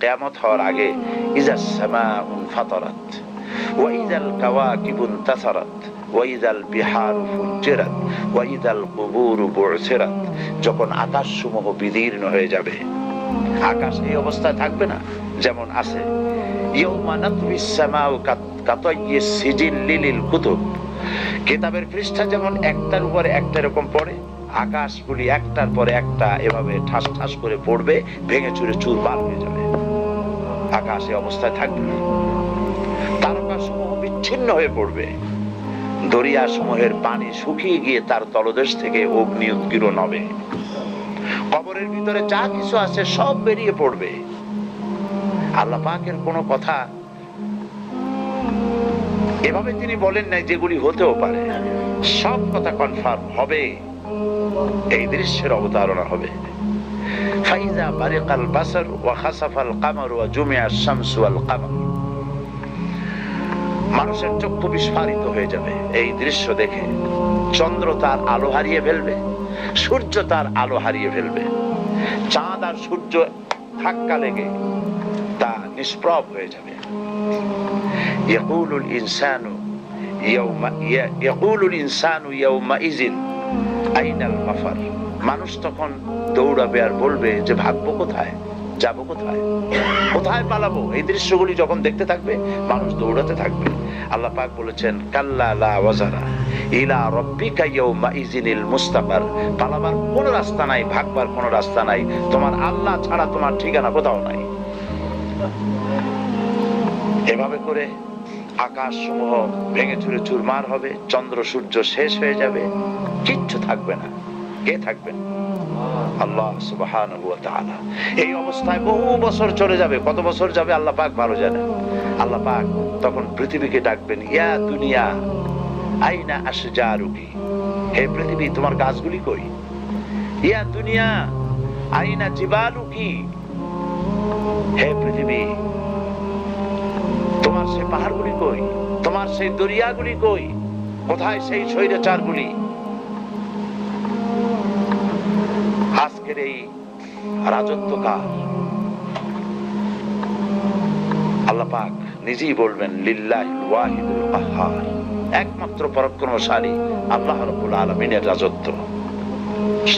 কেয়ামত হওয়ার আগে ইজাস সামা উন ফাতরাত ওয়াইজাল কাওয়াকিবুন তাসারাত ওয়াইদাল বিহার ফুজেরাত ওয়াইদাল কুবুরু বুরসেরাত যখন আকাশ সমূহ বিদীর্ণ হয়ে যাবে, আকাশ এই অবস্থায় থাকবে না, যেমন আছে কেতাবের পৃষ্ঠা যেমন একটার উপরে একটা এরকম পড়ে, আকাশগুলি একটার পরে একটা এভাবে ঠাস ঠাস করে পড়বে, ভেঙে চুরে চুর বার হয়ে যাবে। আকাশ এই অবস্থায় থাকবে। না তারকা সমূহ বিচ্ছিন্ন হয়ে পড়বে। দরিয়া সমূহের পানি শুকিয়ে গিয়ে তার তলদেশ থেকে অগ্নি উদ্গীরণ হবে। কবরের ভিতরে যা কিছু আছে সব বেরিয়ে পড়বে। আল্লাহ পাকের কোনো কথা এভাবে তিনি বলেন নাই যেগুলি হতেও পারে। সব কথা কনফার্ম হবে। এই দৃশ্যের অবতারণা হবে। মানুষের চক্ষু বিস্ফারিত হয়ে যাবে। এই দৃশ্য দেখে চন্দ্র তার আলো হারিয়ে ফেলবে, সূর্য তার আলো হারিয়ে ফেলবে। চাঁদ আর সূর্য ধাক্কা লেগে তা নিষ্প্রভ হয়ে যাবে। ইনসানু ইনসানু ইয়াউমাইযিন আইনাল মাফার। মানুষ তখন দৌড়াবে আর বলবে যে ভাগবো কোথায়? যাব কোথায়? কোথায় পালাবো? এই দৃশ্যগুলি যখন দেখতে থাকবে, মানুষ দৌড়াতে থাকবে। আল্লাহ পাক বলেছেন, কাল্লা লা ওয়াজারা ইলা রাব্বিকা ইয়াউমা মুস্তাকার। পালাবার রাস্তা নাই, ভাগবার কোনো রাস্তা নাই। তোমার আল্লাহ ছাড়া তোমার ঠিকানা কোথাও নাই। এভাবে করে আকাশ সমূহ ভেঙে চুরে চুরমার হবে, চন্দ্র সূর্য শেষ হয়ে যাবে, কিচ্ছু থাকবে না। কে থাকবেন? আল্লাহ সুবহানাহু এই অবস্থায় বহু বছর চলে যাবে। কত বছর যাবে আল্লাহ পাক ভালো জানেন। আল্লাহ পাক তখন পৃথিবীকে ডাকবেন, ইয়া দুনিয়া, আইনা আশজারুকি? হে পৃথিবী, তোমার গাছগুলি কই? ইয়া দুনিয়া, আইনা জিবালুকি? হে পৃথিবী, তোমার সেই পাহাড়গুলি কই? তোমার সেই দরিয়াগুলি কই? কোথায় সেই স্বৈরাচারগুলি? আজকের এই রাজত্ব কার নিজেই বলবেন লিল্লাহ ওয়াহিদুল একমাত্র পরাক্রমশালী আল্লাহ রাব্বুল আলমিনের রাজত্ব।